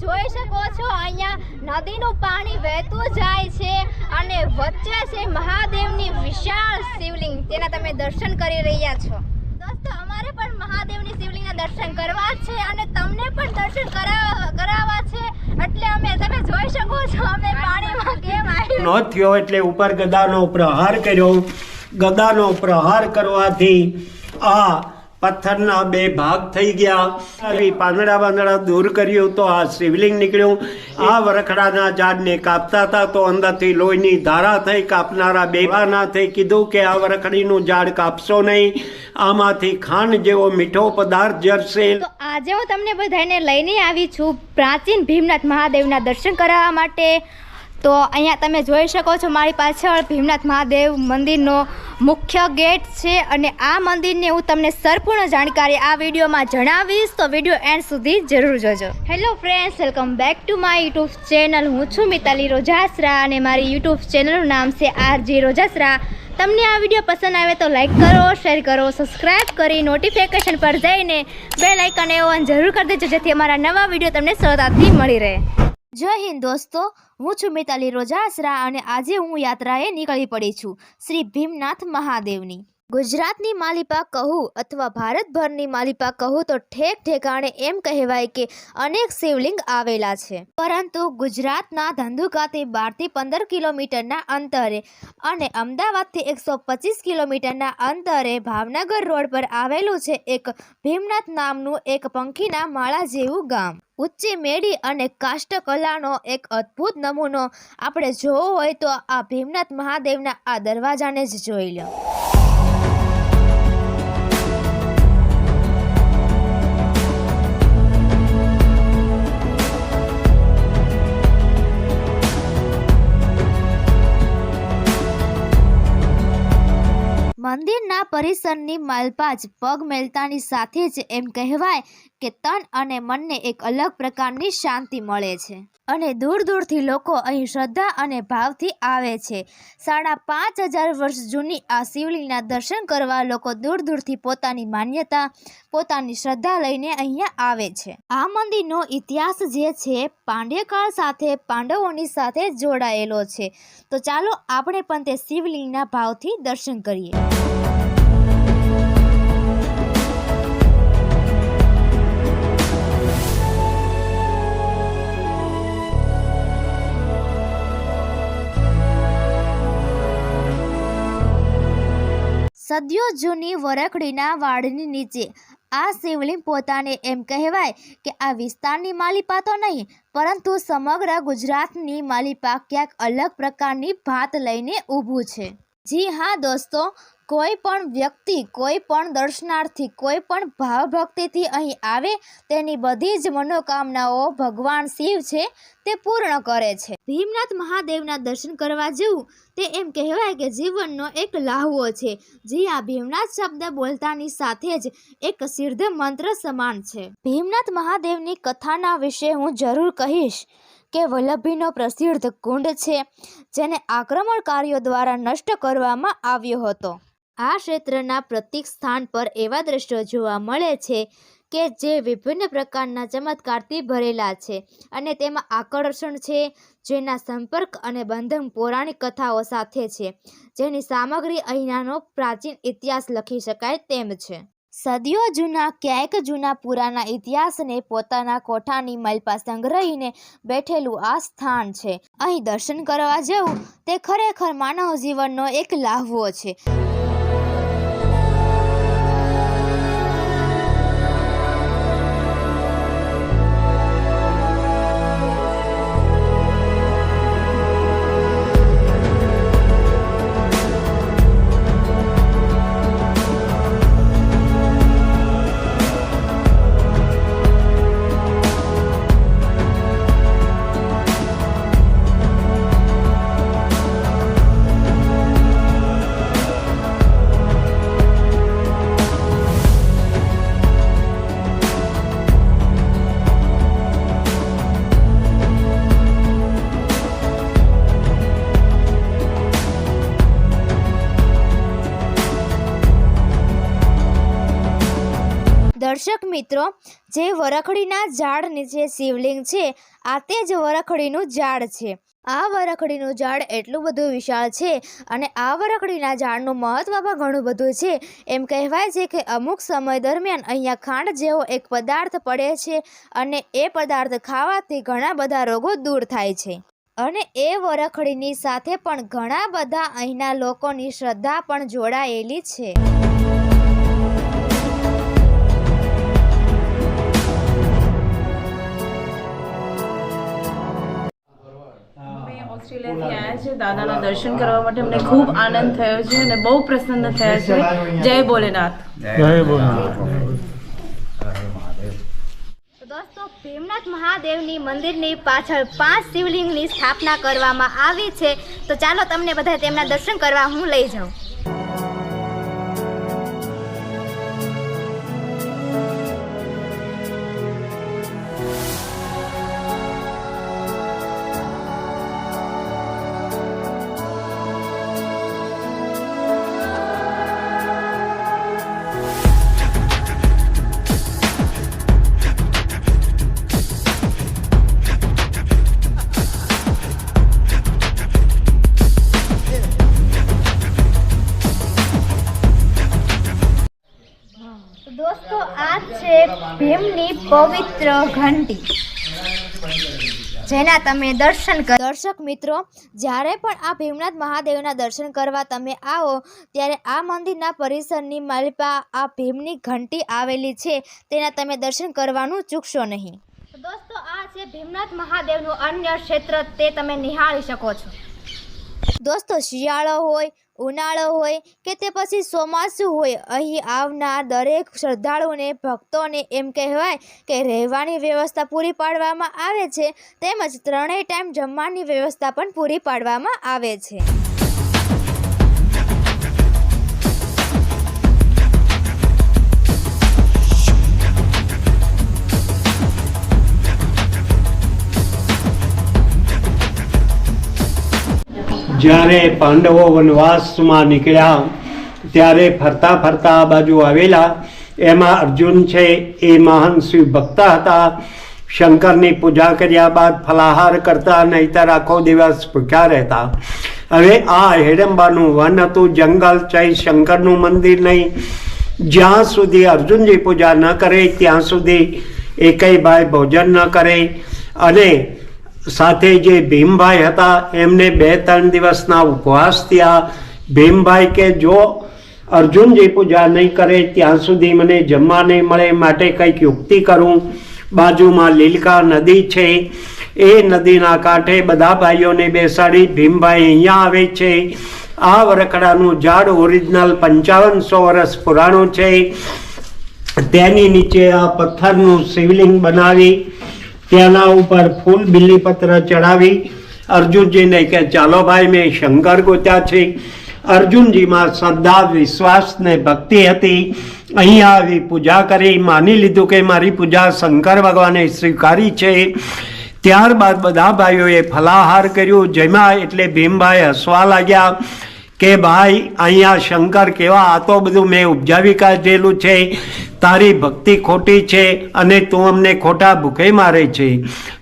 જોઈ શકો છો, અહીંયા નદીનું પાણી વહેતું જાય છે અને વચ્ચે છે મહાદેવની વિશાળ શિવલિંગ. તેના તમે દર્શન કરી રહ્યા છો. દોસ્તો, અમારે પણ મહાદેવની શિવલિંગના દર્શન કરવા છે અને તમને પણ દર્શન કરાવવા છે. એટલે અમે, તમે જોઈ શકો છો, અમે પાણીમાં કેમ આવી ન થયો એટલે ઉપર ગદાનો પ્રહાર કર્યો. ગદાનો પ્રહાર કરવાથી આ પથ્થરના બે ભાગ થઈ ગયા. પાંદડા પાંદડા દૂર કર્યું તો આ શિવલિંગ નીકળ્યું. આ વરખડાના ઝાડને કાપતા હતા તો અંદરથી લોહીની ધારા થઈ કાપનારા બેવાના થઈ કીધું કે આ વરખડીનું ઝાડ કાપશો નહીં. આમાંથી ખાંડ જેવો મીઠો પદાર્થ જરશે. આજે હું તમને બધાને લઈને આવી છું પ્રાચીન ભીમનાથ મહાદેવના દર્શન કરાવવા માટે. તો અહીંયા તમે જોઈ શકો છો મારી પાછળ ભીમનાથ મહાદેવ મંદિરનો મુખ્ય ગેટ છે અને આ મંદિરની હું તમને સંપૂર્ણ જાણકારી આ વિડીયોમાં જણાવીશ. તો વીડિયો એન્ડ સુધી જરૂર જોજો. Hello friends welcome back to my YouTube channel હું છું મિતાલી રોજાસરા અને મારી યુટ્યુબ ચેનલનું નામ છે આરજી રોજાસરા. તમને આ વીડિયો પસંદ આવે તો લાઇક કરો શેર કરો સબસ્ક્રાઇબ કરી નોટિફિકેશન પર જઈને બેલ આઇકન ઓન જરૂર કરી દેજો જેથી અમારા નવા વીડિયો તમને સરળતાથી મળી રહે. જય હિન્દ દોસ્તો, હું છું મિતાલી રોજાસરા અને આજે હું યાત્રાએ નીકળી પડી છું શ્રી ભીમનાથ મહાદેવની. ગુજરાતની માલિપા કહું અથવા ભારતભરની માલિપા કહું તો ઠેક ઠેકાણે એમ કહેવાય કે અનેક શિવલિંગ આવેલા છે. પરંતુ ગુજરાતના ધંધુકાથી બારથી પંદર કિલોમીટરના અંતરે અને અમદાવાદથી એકસો પચીસ કિલોમીટરના અંતરે ભાવનગર રોડ પર આવેલું છે એક ભીમનાથ નામનું એક પંખીના માળા જેવું ગામ. ઊંચી મેડી અને કાષ્ટકલાનો એક અદ્ભુત નમૂનો આપણે જોવો હોય તો આ ભીમનાથ મહાદેવના આ દરવાજાને જ જોઈ લો. પરિસરની માલપાજ પગ મેલતાની સાથે જ એમ કહેવાય કે તન અને મનને એક અલગ પ્રકારની શાંતિ મળે છે. અને દૂર દૂરથી લોકો અહીં શ્રદ્ધા અને ભાવથી આવે છે. સાડા પાંચ હજાર વર્ષ જૂની આ શિવલિંગના દર્શન કરવા લોકો દૂર દૂરથી પોતાની માન્યતા, પોતાની શ્રદ્ધા લઈને અહીંયા આવે છે. આ મંદિરનો ઇતિહાસ જે છે, પાંડ્યકાળ સાથે પાંડવોની સાથે જોડાયેલો છે. તો ચાલો આપણે પણ તે શિવલિંગના ભાવથી દર્શન કરીએ. સદીઓ જૂની વરખડીના વાડની નીચે. આ શિવલિંગ પોતાને એમ કહેવાય કે આ વિસ્તારની માલિપા તો નહીં, પરંતુ સમગ્ર ગુજરાતની માલિપા ક્યાંક અલગ પ્રકારની ભાત લઈને ઊભું છે. જી હા દોસ્તો કોઈ પણ વ્યક્તિ, કોઈ પણ દર્શનાર્થી, કોઈ પણ ભાવભક્તિથી અહીં આવે, તેની બધી જ મનોકામનાઓ ભગવાન શિવ છે, તે પૂર્ણ કરે છે. ભીમનાથ મહાદેવના દર્શન કરવા જેવું, તે એમ કહેવાય કે જીવનનો એક લાહવો છે, જે આ ભીમનાથ શબ્દ બોલતાની સાથે જ એક સિદ્ધ મંત્ર સમાન છે. ભીમનાથ મહાદેવની કથાના વિશે હું જરૂર કહીશ કે વલ્લભીનો પ્રસિદ્ધ કુંડ છે, જેને આક્રમણકારીઓ દ્વારા નષ્ટ કરવામાં આવ્યો હતો. આ ક્ષેત્રના પ્રત્યેક સ્થાન પર એવા દ્રશ્યો જોવા મળે છે કે જે વિભિન્ન પ્રકારના ચમત્કારથી ભરેલા છે અને તેમાં આકર્ષણ છે, જેના સંપર્ક અને બંધન પૌરાણિક કથાઓ સાથે છે, જેની સામગ્રી અહીંનાનો પ્રાચીન ઇતિહાસ લખી શકાય તેમ છે. સદીઓ જૂના ક્યાંક જૂના પુરાના ઇતિહાસને પોતાના કોઠાની મલપા સંગ્રહીને બેઠેલું આ સ્થાન છે. અહીં દર્શન કરવા જવું તે ખરેખર માનવ જીવનનો એક લાહવો છે. મિત્રો, જે વરખડીના ઝાડ નીચે શિવલિંગ છે, આ તે જ વરખડીનું ઝાડ છે. આ વરખડીનું ઝાડ એટલું બધું વિશાળ છે અને આ વરખડીના ઝાડનું મહત્ત્વ પણ ઘણું બધું છે. એમ કહેવાય છે કે અમુક સમય દરમિયાન અહીંયા ખાંડ જેવો એક પદાર્થ પડે છે અને એ પદાર્થ ખાવાથી ઘણા બધા રોગો દૂર થાય છે. અને એ વરખડીની સાથે પણ ઘણા બધા અહીંના લોકોની શ્રદ્ધા પણ જોડાયેલી છે. આવ્યા છે દાદાના દર્શન કરવા માટે અમને ખૂબ આનંદ થયો છે અને બહુ પ્રસન્ન થયા છે. જય ભોલેનાથ. તો દોસ્તો ભીમનાથ મહાદેવની મંદિરની પાછળ પાંચ શિવલિંગની સ્થાપના કરવામાં આવી છે. તો ચાલો તમને બધા તેમના દર્શન કરવા હું લઈ જાઉં. ભીમની પવિત્ર ઘંટી. જેના તમે દર્શન દર્શક મિત્રો જ્યારે પણ આ ભીમનાથ મહાદેવના દર્શન કરવા તમે આવો ત્યારે આ મંદિરના પરિસરની માલિપા આ ભીમની ઘંટી આવેલી છે તેના તમે દર્શન કરવાનું ચૂકશો નહીં. દોસ્તો આ છે ભીમનાથ મહાદેવનું અન્ય ક્ષેત્ર તે તમે નિહાળી શકો છો. દોસ્તો શિયાળો હોય ઉનાળો હોય કે તે પછી ચોમાસું હોય, અહીં આવનાર દરેક શ્રદ્ધાળુઓને ભક્તોને એમ કહેવાય કે રહેવાની વ્યવસ્થા પૂરી પાડવામાં આવે છે, તેમજ ત્રણેય ટાઈમ જમવાની વ્યવસ્થા પણ પૂરી પાડવામાં આવે છે. જ્યારે પાંડવો વનવાસમાં નીકળ્યા, ત્યારે ફરતા ફરતા આ બાજુ આવેલા, એમાં અર્જુન છે એ મહાન શિવ ભક્ત હતા. શંકરની પૂજા કર્યા બાદ ફલાહાર કરતા નહીતર આખો દિવસ ભૂખ્યા રહેતા. હવે આ હેડંબાનું વન હતું, જંગલ છે, શંકરનું મંદિર નહીં. જ્યાં સુધી અર્જુનજી પૂજા ન કરે, ત્યાં સુધી એકેય ભાઈ ભોજન ન કરે. અને સાથે જે ભીમભાઈ હતા, એમને બે ત્રણ દિવસના ઉપવાસ થયા. ભીમભાઈ કે, જો અર્જુનજી પૂજા નહીં કરે, ત્યાં સુધી મને જમવા નહીં મળે, માટે કંઈક યુક્તિ કરું. બાજુમાં લીલકા નદી છે. એ નદીના કાંઠે બધા ભાઈઓને બેસાડી ભીમભાઈ અહીંયા આવે છે. આ વરખડાનું ઝાડ ઓરિજિનલ પંચાવનસો વર્ષ પુરાણું છે. તેની નીચે આ પથ્થરનું શિવલિંગ બનાવી તેના ઉપર ફૂલ બિલીપત્ર ચડાવી અર્જુનજીને કે ચાલો ભાઈ, મેં શંકર ગોત્યા છે. અર્જુનજીમાં શ્રદ્ધા, વિશ્વાસ ને ભક્તિ હતી. અહીંયા આવી પૂજા કરી, માની લીધું કે મારી પૂજા શંકર ભગવાને સ્વીકારી છે. ત્યારબાદ બધા ભાઈઓએ ફલાહાર કર્યું. જેમાં એટલે ભીમભાઈ હસવા લાગ્યા. કે ભાઈ, અહીંયા શંકર કેવા, આ તો બધું મેં ઉપજાવી કાઢેલું છે. તારી ભક્તિ ખોટી છે અને તું અમને ખોટા ભૂખે મારે છે.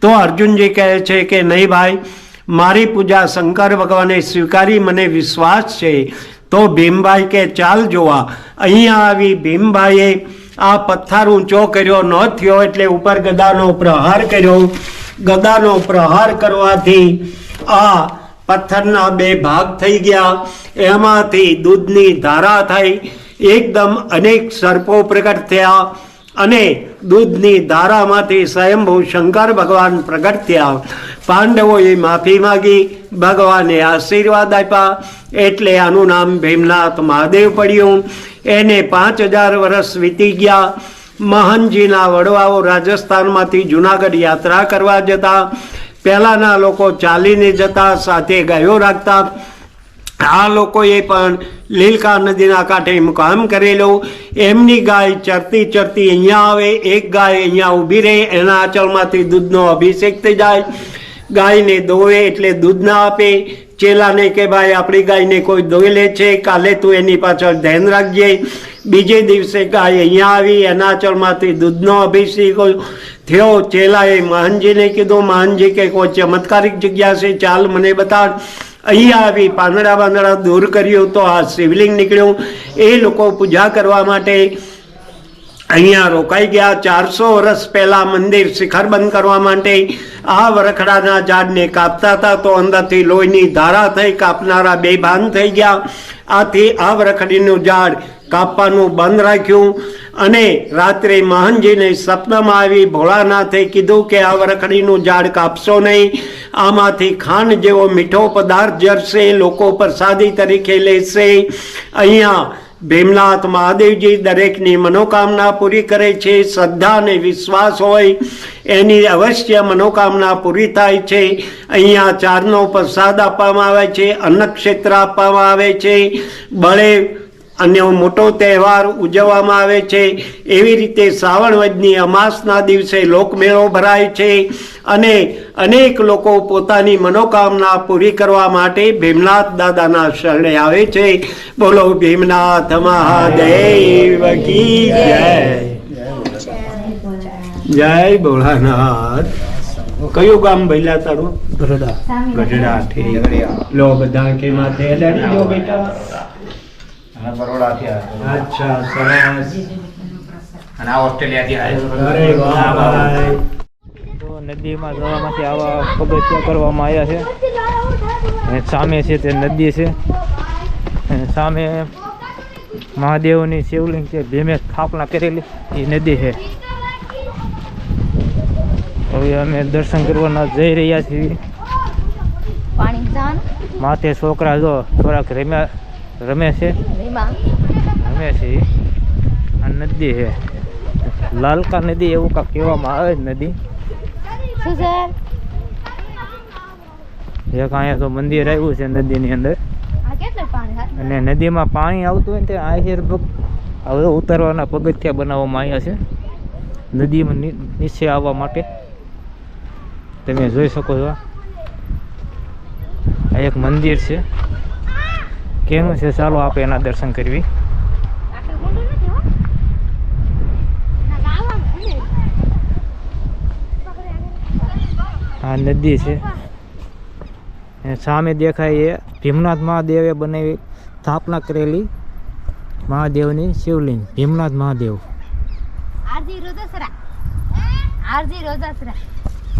તો અર્જુનજી કહે છે કે નહીં ભાઈ, મારી પૂજા શંકર ભગવાને સ્વીકારી, મને વિશ્વાસ છે. તો ભીમભાઈ કે, ચાલ જોવા. અહીંયા આવી ભીમભાઈએ આ પથ્થર ઊંચો કર્યો ન થયો એટલે ઉપર ગદાનો પ્રહાર કર્યો. ગદાનો પ્રહાર કરવાથી આ પથ્થરના બે ભાગ થઈ ગયા. એમાંથી દૂધની ધારા થઈ. એકદમ અનેક સર્પો પ્રગટ થયા અને દૂધની ધારામાંથી સ્વયંભૂ શંકર ભગવાન પ્રગટ થયા. પાંડવોએ માફી માગી, ભગવાને આશીર્વાદ આપ્યા. એટલે આનું નામ ભીમનાથ મહાદેવ પડ્યું. એને પાંચ હજાર વર્ષ વીતી ગયા. મહનજીના વડવાઓ રાજસ્થાનમાંથી જુનાગઢ યાત્રા કરવા જતા. પહેલાંના લોકો ચાલીને જતા, સાથે ગાયો રાખતા. આ લોકોએ પણ લીલકા નદીના કાંઠે મુકામ કરેલો. એમની ગાય ચરતી ચરતી અહીંયા આવે, એક ગાય અહીંયા ઊભી રહે, એના આંચળમાંથી દૂધનો અભિષેક થઈ જાય. ગાયને દોવે એટલે દૂધ ના આપે. ચેલાને કે ભાઈ, આપણી ગાયને કોઈ દોઈ લે છે, કાલે તું એની પાછળ ધ્યાન રાખજે. બીજે દિવસે ગાય અહીંયા આવી એનાચળમાંથી દૂધનો અભિષેક થયો, ચેલાએ મહાનજીને કીધું, મહાનજી કે કોઈ ચમત્કારિક જગ્યા છે, ચાલ મને બતાડ. અહીંયા આવી, પાંદડા પાંદડા દૂર કર્યું તો આ શિવલિંગ નીકળ્યું. એ લોકો પૂજા કરવા માટે અહીંયા રોકાઈ ગયા ચારસો વર્ષ પહેલા મંદિર શિખરબંધ કરવા માટે આ વરખડાના ઝાડને કાપતા હતા તો અંદરથી લોહીની ધારા થઈ કાપનારા બેભાન થઈ ગયા. આથી આ વરખડીનું ઝાડ કાપવાનું બંધ રાખ્યું અને રાત્રે મહાનજીને સપનામાં આવી ભોળાનાથે કીધું કે આ વરખડીનું ઝાડ કાપશો નહીં. આમાંથી ખાંડ જેવો મીઠો પદાર્થ જરશે, લોકો પ્રસાદી તરીકે લેશે. અહીંયા ભીમનાથ મહાદેવજી દરેકની મનોકામના પૂરી કરે છે, શ્રદ્ધા અને વિશ્વાસ હોય એની અવશ્ય મનોકામના પૂરી થાય છે. અહીંયા ચારનો પ્રસાદ આપવામાં આવે છે, અન્નક્ષેત્ર આપવામાં આવે છે. બળે અન્ય મોટો તહેવાર ઉજવવામાં આવે છે. એવી રીતે શ્રાવણ વદની અમાસના દિવસે લોકમેળો ભરાય છે અને અનેક લોકો પોતાની મનોકામના પૂરી કરવા માટે ભીમનાથ દાદાના શરણે આવે છે. બોલો ભીમનાથ મહાદેવ કી જય. જય ભોળાનાથ. કયું ગામ ભૈલા તારું? ગઢડા. ગઢડા લો બધા કે માથે બેટા. અને બરોડાથી આવ્યો. અચ્છા સરસ. અને આ ઓસ્ટ્રેલિયાથી આવ્યો. અરે વાહ ભાઈ. તો નદીમાં જવામાંથી આવા પગથિયા કરવામાં આવ્યા છે. અને સામે છે તે નદી છે. સામે મહાદેવની શિવલિંગ છે. ભીમે સ્થાપના કરેલી. એ નદી છે. હવે અમે દર્શન કરવાના જઈ રહ્યા છીએ. માથે છોકરા જો થોડાક રમ્યા રમે છે? રમે છે આ નદી છે. લાલકા નદી એવું કાંક કહેવામાં આવે જ નદી. એક અહીંયા તો મંદિર આવ્યું છે નદીની અંદર. અને નદીમાં પાણી આવતું હોય ને તે છે હવે ઉતરવાના પગથિયા બનાવવામાં આવ્યા છે. નદીમાં નીચે આવવા માટે. તમે જોઈ શકો છો. આ એક મંદિર છે. કેનું છે? ચાલો આપણે એના દર્શન કરવી. આ નદી છે. સામે દેખાય એ ભીમનાથ મહાદેવે બનાવી સ્થાપના કરેલી મહાદેવની શિવલિંગ ભીમનાથ મહાદેવ.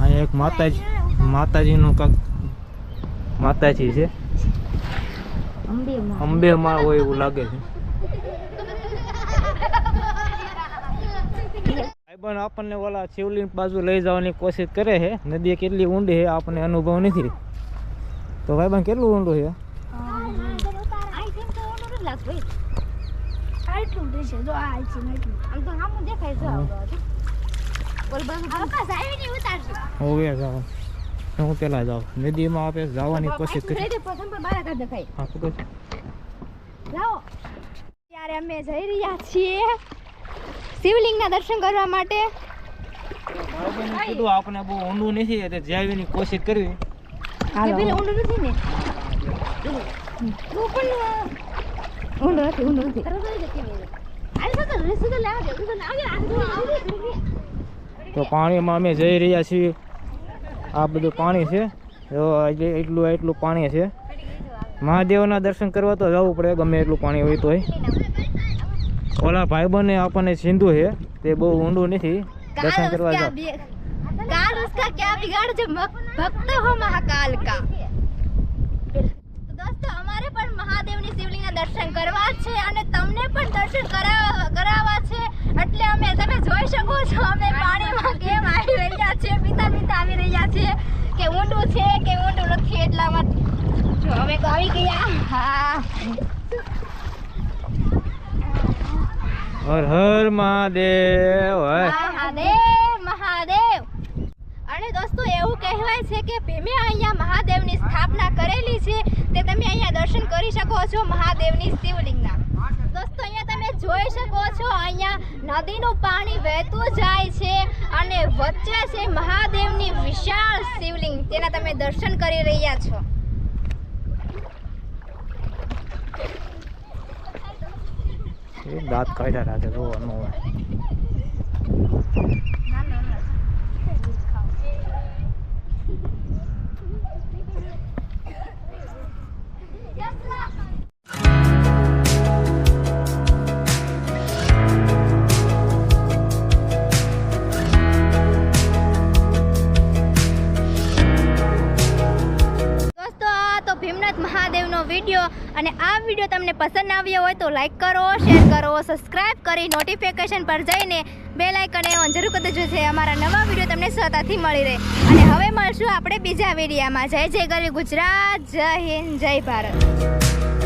અહીંયા એક માતાજી માતાજીનું કાંક માતાજી છે. અંબે અંબે માં હોય એવું લાગે છે. પણ આપણને ઓલા શિવલિંગ બાજુ લઈ જવાની કોશિશ કરે છે. નદી કેટલી ઊંડી છે આપણને અનુભવ નથી તો ભાઈબંધ કેટલું ઊંડું છે? હવે હું પેલા જાઉં. નદીમાં આપણે જવાની કોશિશ કરી પ્રથમ પર બારા કાઢ દેખાય. હા પકડ લાવો ત્યારે અમે જઈ રહ્યા છીએ શિવલિંગના દર્શન કરવા માટે. કીધું આપણે બહુ ઊંડું નથી એટલે જાવીની કોશિશ કરવી. ઊંડું નથી ને? પણ ઊંડું નથી ઊંડું નથી. તો પાણીમાં અમે જઈ રહ્યા છીએ. આ બધું પાણી છે. એટલું એટલું પાણી છે. મહાદેવના દર્શન કરવા તો જવું પડે ગમે એટલું પાણી હોય તોય. ઓલા ભાઈ બને આપણને સિંધુ છે તે બહુ ઊંડું નથી. દર્શન કરવા જાવ કાલ ઉસકા ક્યા છે ભક્ત હો મહાકાલ અમારે પણ મહાદેવની શિવલિંગના દર્શન કરવા છે અને તમને પણ દર્શન કરાવવા છે. એટલે અમે તમે જોઈ શકો છો અમે પાણીમાં કેમ આવી રહ્યા છે પીતા પીતા આવી રહ્યા છે કે ઊંડું છે કે ઊંડું નથી એટલા માટે જો અમે તો આવી ગયા. હા. હર હર મહાદેવ હર મહાદેવ મહાદેવ. અને દોસ્તો એવું કહેવાય છે કે ભીમે અહીંયા મહાદેવની સ્થાપના કરેલી છે તે તમે અહીંયા દર્શન કરી શકો છો મહાદેવની શિવલિંગના. દોસ્તો અહીંયા તમે જોઈ શકો છો અહીંયા નદીનું પાણી વહેતું જાય છે અને વચ્ચે છે મહાદેવની વિશાળ શિવલિંગ. તેના તમે દર્શન કરી રહ્યા છો. દાંત કાઢ્યા રાખે જો ભીમનાથ મહાદેવનો વીડિયો અને આ વીડિયો તમને પસંદ આવ્યો હોય તો લાઇક કરો શેર કરો સબસ્ક્રાઇબ કરી નોટિફિકેશન પર જઈને બે લાઇકને ઓન જરૂર કરી દેજો છે અમારા નવા વીડિયો તમને સતાથી મળી રહે. અને હવે મળશું આપણે બીજા વિડીયામાં. જય જય ગરી ગુજરાત, જય હિન્દ, જય ભારત.